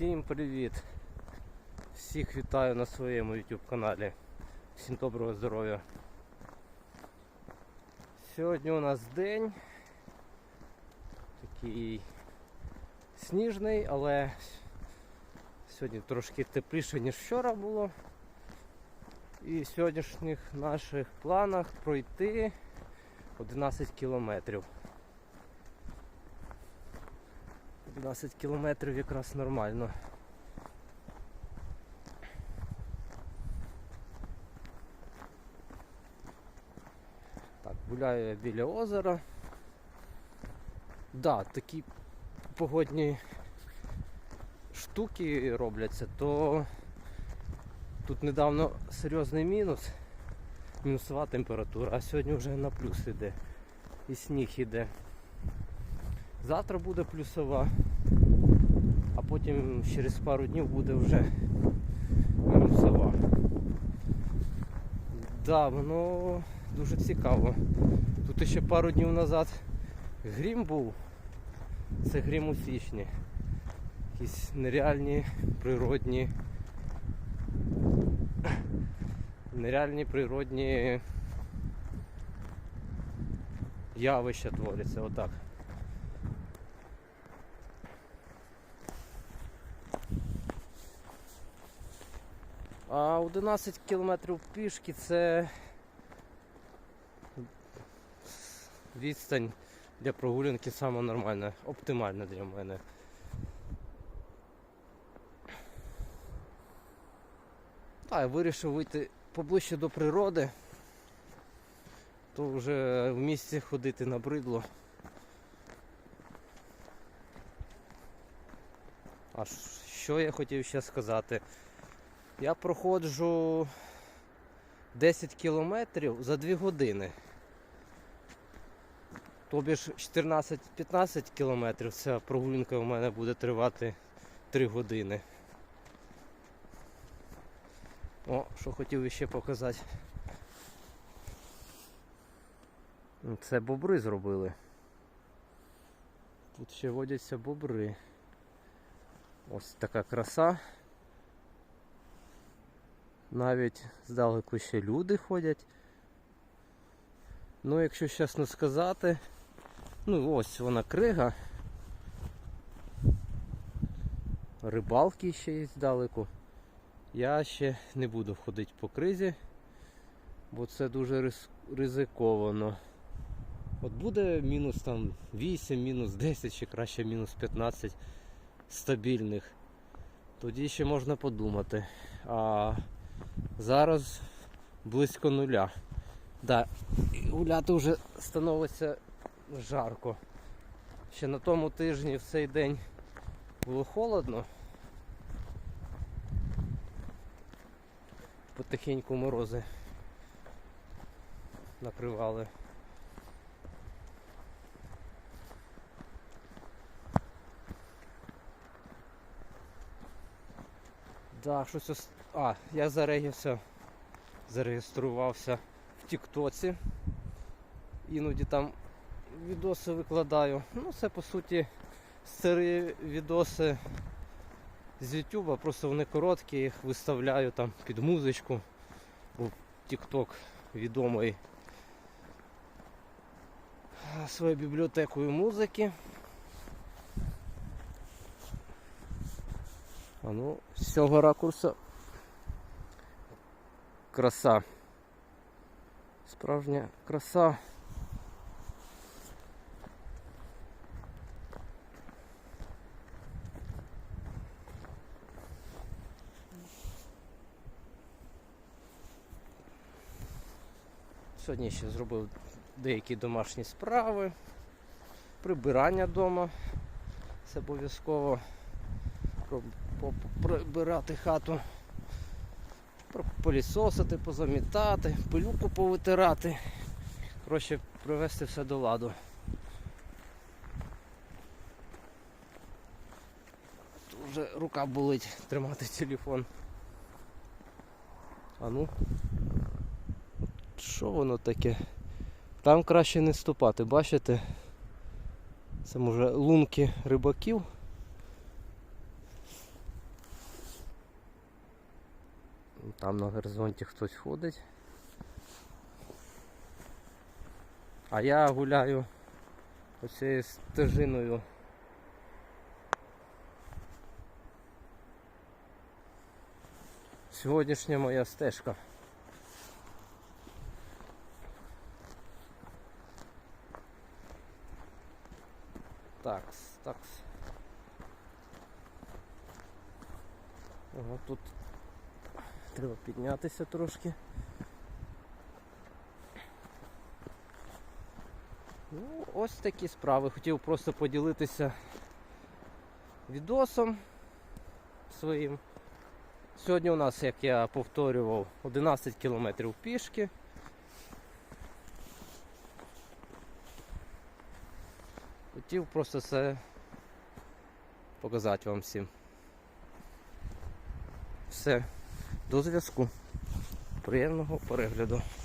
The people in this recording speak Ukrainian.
Всім привіт! Всіх вітаю на своєму YouTube каналі. Всім доброго здоров'я. Сьогодні у нас день такий сніжний, але сьогодні трошки тепліше, ніж вчора було. І в сьогоднішніх наших планах пройти 11 кілометрів. 11 кілометрів якраз нормально. Так, гуляю я біля озера. Да, такі погодні штуки робляться, то тут недавно серйозний мінус, мінусова температура, а сьогодні вже на плюс іде. І сніг іде. Завтра буде плюсова, а потім через пару днів буде вже мінусова. Да, воно дуже цікаво. Тут ще пару днів назад грім був. Це грім у січні. Якісь нереальні природні. Нереальні природні явища творяться, отак. А 11 кілометрів пішки це відстань для прогулянки саме нормальна, оптимальна для мене. Так, я вирішив вийти поближче до природи, то вже в місті ходити набридло. А що я хотів ще сказати? Я проходжу 10 кілометрів за 2 години. Тобі ж 14-15 кілометрів ця прогулянка у мене буде тривати 3 години. О, що хотів ще показати. Це бобри зробили. Тут ще водяться бобри. Ось така краса. Навіть здалеку ще люди ходять. Ну, якщо чесно сказати, ну ось вона крига. Рибалки ще є здалеку. Я ще не буду ходити по кризі, бо це дуже ризиковано. От буде мінус там 8, мінус 10 чи краще мінус 15 стабільних. Тоді ще можна подумати. А зараз близько нуля. Да, і гуляти вже становиться жарко. Ще на тому тижні в цей день було холодно. Потихеньку морози накривали. Да, щось ос... А, я зарегився, зареєструвався в Тіктоці. Іноді там відоси викладаю. Ну, це по суті старі відоси з Ютуба, просто вони короткі, їх виставляю там під музичку. Бо Тікток відомий своєю бібліотекою музики. А ну, з цього ракурсу краса. Справжня краса. Сьогодні ще зробив деякі домашні справи, прибирання вдома. Це обов'язково прибирати хату, полісосити, позамітати, пилюку повитирати. Коротше, привести все до ладу. Тут вже рука болить тримати телефон. А ну. Що воно таке? Там краще не ступати, бачите? Це може лунки рибаків. Там на горизонті хтось ходить. А я гуляю оцією стежиною. Сьогоднішня моя стежка. Такс, такс. Ага, тут треба піднятися трошки. Ну, ось такі справи. Хотів просто поділитися відосом своїм. Сьогодні у нас, як я повторював, 11 кілометрів пішки. Хотів просто це показати вам всім. Все, до зв'язку. Приємного перегляду.